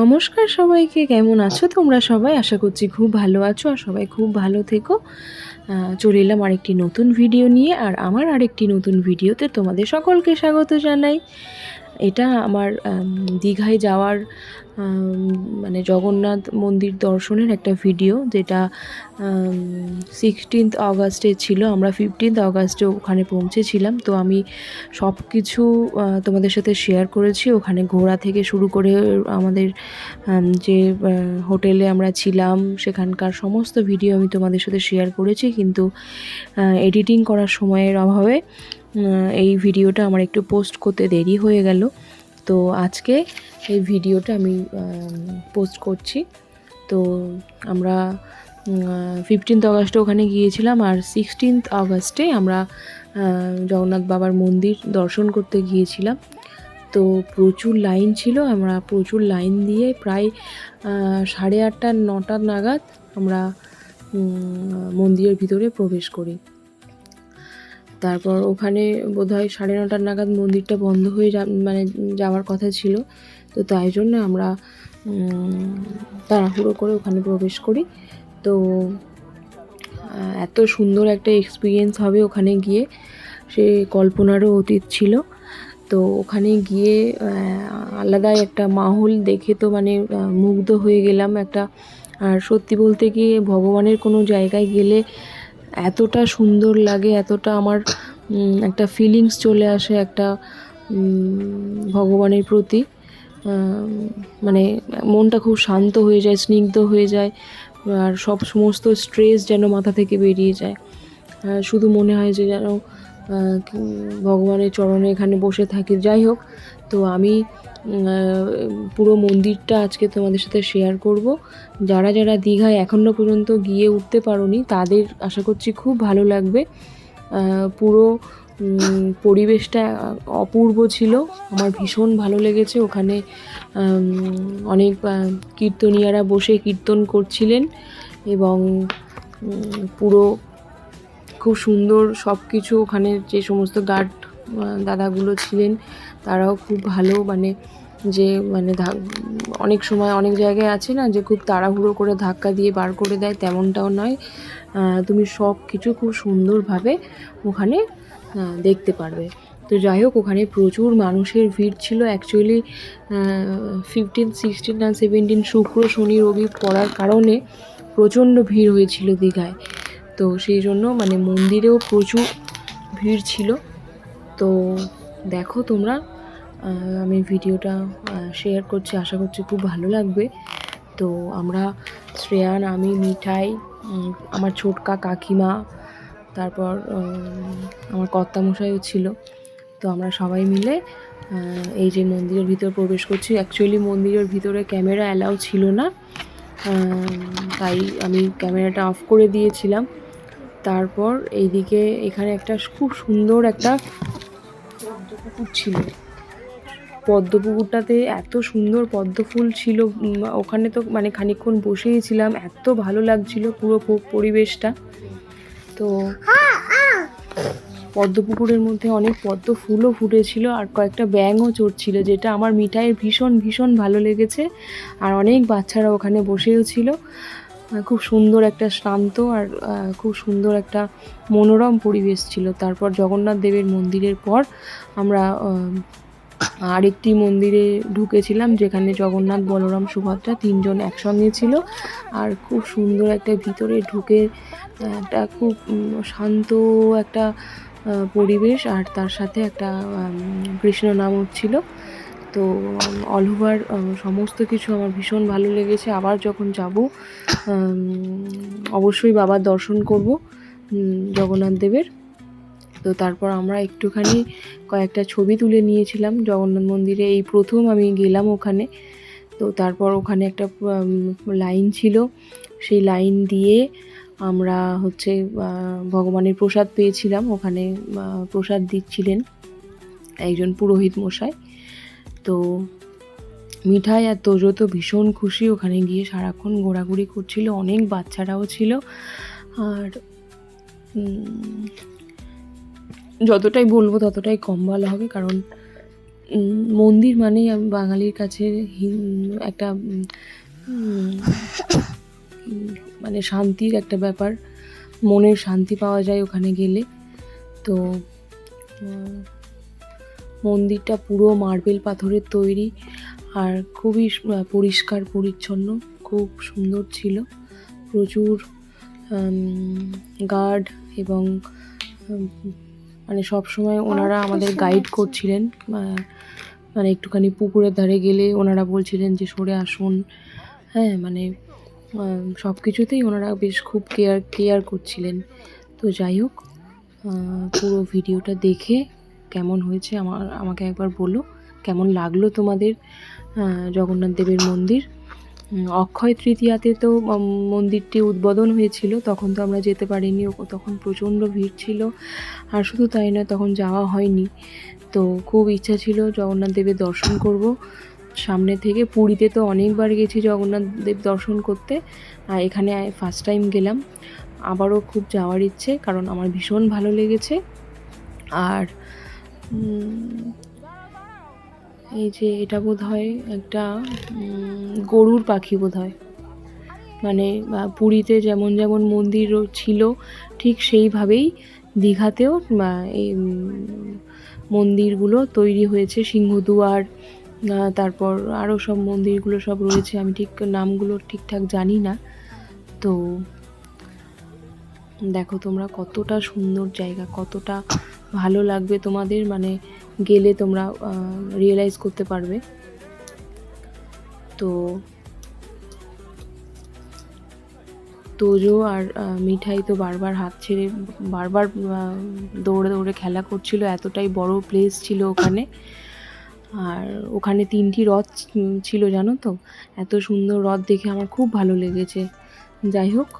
নমস্কার সবাইকে, কেমন আছো তোমরা সবাই? আশা করছি খুব ভালো আছো আর সবাই খুব ভালো থেকো। চলে এলাম আরেকটি নতুন ভিডিও নিয়ে আর আমার আরেকটি নতুন ভিডিওতে তোমাদের সকলকে স্বাগত জানাই। এটা আমার দীঘায় যাওয়ার মানে জগন্নাথ মন্দির দর্শনের একটা ভিডিও যেটা সিক্সটিন্থ অগাস্টে ছিল। আমরা ফিফটিন্থ অগাস্টে ওখানে পৌঁছেছিলাম। তো আমি সব কিছু তোমাদের সাথে শেয়ার করেছি। ওখানে ঘোরা থেকে শুরু করে, আমাদের যে হোটেলে আমরা ছিলাম, সেখানকার সমস্ত ভিডিও আমি তোমাদের সাথে শেয়ার করেছি। কিন্তু এডিটিং করার সময়ের অভাবে এই ভিডিওটা আমার একটু পোস্ট করতে দেরি হয়ে গেল। তো আজকে এই ভিডিওটা আমি পোস্ট করছি। তো আমরা ফিফটিন্থ অগস্টে ওখানে গিয়েছিলাম আর সিক্সটিন্থ অগস্টে আমরা জগন্নাথ বাবার মন্দির দর্শন করতে গিয়েছিলাম। তো প্রচুর লাইন ছিল, আমরা প্রচুর লাইন দিয়ে প্রায় সাড়ে আটটা, নটা নাগাদ আমরা মন্দিরের ভিতরে প্রবেশ করি। তারপর ওখানে বোধহয় সাড়ে নটার নাগাদ মন্দিরটা বন্ধ হয়ে মানে যাওয়ার কথা ছিল। তো তাই জন্য আমরা তাড়াহুড়ো করে ওখানে প্রবেশ করি। তো এত সুন্দর একটা এক্সপিরিয়েন্স হবে ওখানে গিয়ে। সে কল্পনারও অতীত ছিল। তো ওখানে গিয়ে আলাদাই একটা মাহল দেখে তো মানে মুগ্ধ হয়ে গেলাম একটা। আর সত্যি বলতে কি ভগবানের কোনো জায়গায় গেলে এতটা সুন্দর লাগে, এতটা আমার একটা ফিলিংস চলে আসে একটা ভগবানের প্রতি। মানে মনটা খুব শান্ত হয়ে যায়, স্নিগ্ধ হয়ে যায়, আর সব সমস্ত স্ট্রেস যেন মাথা থেকে বেরিয়ে যায়। শুধু মনে হয় যে যেন ভগবানের চরণে এখানে বসে থাকি। যাই হোক, তো আমি পুরো মন্দিরটা আজকে তোমাদের সাথে শেয়ার করব। যারা যারা দীঘায় এখনও পর্যন্ত গিয়ে উঠতে পারোনি, তাদের আশা করছি খুব ভালো লাগবে। পুরো পরিবেশটা অপূর্ব ছিল। আমার ভীষণ ভালো লেগেছে। ওখানে অনেক কীর্তনীয়ারা বসে কীর্তন করছিলেন এবং পুরো খুব সুন্দর সব কিছু ওখানে যে সমস্ত গার্ড দাদাগুলো ছিলেন, তারাও খুব ভালো মানে যে মানে অনেক সময় অনেক জায়গায় আছে না, যে খুব তাড়াহুড়ো করে ধাক্কা দিয়ে বার করে দেয়, তেমনটাও নয়। তুমি সব কিছু খুব সুন্দরভাবে ওখানে দেখতে পারবে। তো যাই হোক, ওখানে প্রচুর মানুষের ভিড় ছিল। অ্যাকচুয়ালি ফিফটিন সিক্সটিন আর সেভেন্টিন শুক্র, শনি, রবি পড়ার কারণে প্রচণ্ড ভিড় হয়েছিল দীঘায়। তো সেই জন্য মানে মন্দিরেও প্রচুর ভিড় ছিল। তো দেখো তোমরা আমি ভিডিওটা শেয়ার করছি, আশা করছি খুব ভালো লাগবে। তো আমরা শ্রেয়ান আমি, মিঠাই আমার ছোটকা কাকিমা, তারপর আমার কর্তামশাইও ছিল। তো আমরা সবাই মিলে এই যে মন্দিরের ভিতর প্রবেশ করছি। অ্যাকচুয়ালি মন্দিরের ভিতরে ক্যামেরা অ্যালাউ ছিল না। তাই আমি ক্যামেরাটা অফ করে দিয়েছিলাম। তারপর এইদিকে এখানে একটা খুব সুন্দর একটা পদ্মপুকুর ছিল। পদ্মপুকুরটাতে এত সুন্দর পদ্ম ফুল ছিল ওখানে তো মানে খানিকক্ষণ বসেই ছিলাম, এত ভালো লাগছিল পুরো পরিবেশটা। তো পদ্মপুকুরের মধ্যে অনেক পদ্ম ফুলও ফুটেছিল আর কয়েকটা ব্যাঙও চড়ছিল, যেটা আমার মিঠাইয়ের ভীষণ ভীষণ ভালো লেগেছে। আর অনেক বাচ্চারা ওখানে বসেও ছিল। খুব সুন্দর একটা শান্ত আর খুব সুন্দর একটা মনোরম পরিবেশ ছিল। তারপর জগন্নাথ দেবের মন্দিরের পর আমরা আরেকটি মন্দিরে ঢুকেছিলাম, যেখানে জগন্নাথ, বলরাম, সুভদ্রা তিনজন একসঙ্গে ছিল। আর খুব সুন্দর একটা ভিতরে ঢুকে একটা খুব শান্ত একটা পরিবেশ আর তার সাথে একটা কৃষ্ণ নাম ছিল। তো অল ওভার সমস্ত কিছু আমার ভীষণ ভালো লেগেছে। আবার যখন যাব অবশ্যই বাবার দর্শন করব জগন্নাথ দেবের। তো তারপর আমরা একটুখানি কয়েকটা ছবি তুলে নিয়েছিলাম জগন্নাথ মন্দিরে। এই প্রথম আমি গেলাম ওখানে। তো তারপর ওখানে একটা লাইন ছিল। সেই লাইন দিয়ে আমরা হচ্ছে ভগবানের প্রসাদ পেয়েছিলাম। ওখানে প্রসাদ দিচ্ছিলেন একজন পুরোহিত মশাই। তো মিঠাই আর তোজো তো ভীষণ খুশি ওখানে গিয়ে সারাক্ষণ ঘোরাঘুরি করছিল, অনেক বাচ্চারাও ছিল। আর যতটাই বলব ততটাই কম ভালো হবে কারণ মন্দির মানেই আমি বাঙালির কাছে একটা মানে শান্তির একটা ব্যাপার। মনের শান্তি পাওয়া যায় ওখানে গেলে। তো মন্দিরটা পুরো মার্বেল পাথরের তৈরি আর খুবই পরিষ্কার পরিচ্ছন্ন খুব সুন্দর ছিল। প্রচুর গার্ড এবং মানে সব সময় ওনারা আমাদের গাইড করছিলেন মানে একটুখানি পুকুরের ধারে গেলে ওনারা বলছিলেন যে সরে আসুন। হ্যাঁ মানে সব কিছুতেই ওনারা বেশ খুব কেয়ার কেয়ার করছিলেন। তো যাই হোক পুরো ভিডিওটা দেখে কেমন হয়েছে আমার, আমাকে একবার বলো। কেমন লাগল তোমাদের জগন্নাথ দেবের মন্দির? অক্ষয় তৃতীয়াতে তো মন্দিরটি উদ্বোধন হয়েছিল, তখন তো আমরা যেতে পারিনি, ও- তখন প্রচণ্ড ভিড় ছিল, আর শুধু তাই নয়, তখন যাওয়া হয়নি। তো খুব ইচ্ছা ছিল জগন্নাথ দেবের দর্শন করব। সামনে থেকে পুরীতে তো অনেকবার গেছি জগন্নাথ দেব দর্শন করতে, আর এখানে ফার্স্ট টাইম গেলাম। আবারও খুব যাওয়ার ইচ্ছে, কারণ আমার ভীষণ ভালো লেগেছে। আর এই যে এটা বোধ হয় একটা গরুর পাখি বোধ হয় মানে পুরীতে যেমন যেমন মন্দির ছিল, ঠিক সেইভাবেই দীঘাতেও এই মন্দিরগুলো তৈরি হয়েছে। সিংহদুয়ার তারপর আরও সব মন্দিরগুলো সব রয়েছে। আমি ঠিক নামগুলো ঠিকঠাক জানি না। তো দেখো তোমরা কতটা সুন্দর জায়গা, কতটা ভালো লাগবে তোমাদের মানে গেলে তোমরা রিয়েলাইজ করতে পারবে। তো তোজো আর মিঠাই তো বারবার হাত ছেড়ে, বারবার দৌড়ে দৌড়ে খেলা করছিল, এতটাই বড় প্লেস ছিল ওখানে। আর ওখানে তিনটি রথ ছিল, জানো তো? এত সুন্দর রথ দেখে আমার খুব ভালো লেগেছে। যাই হোক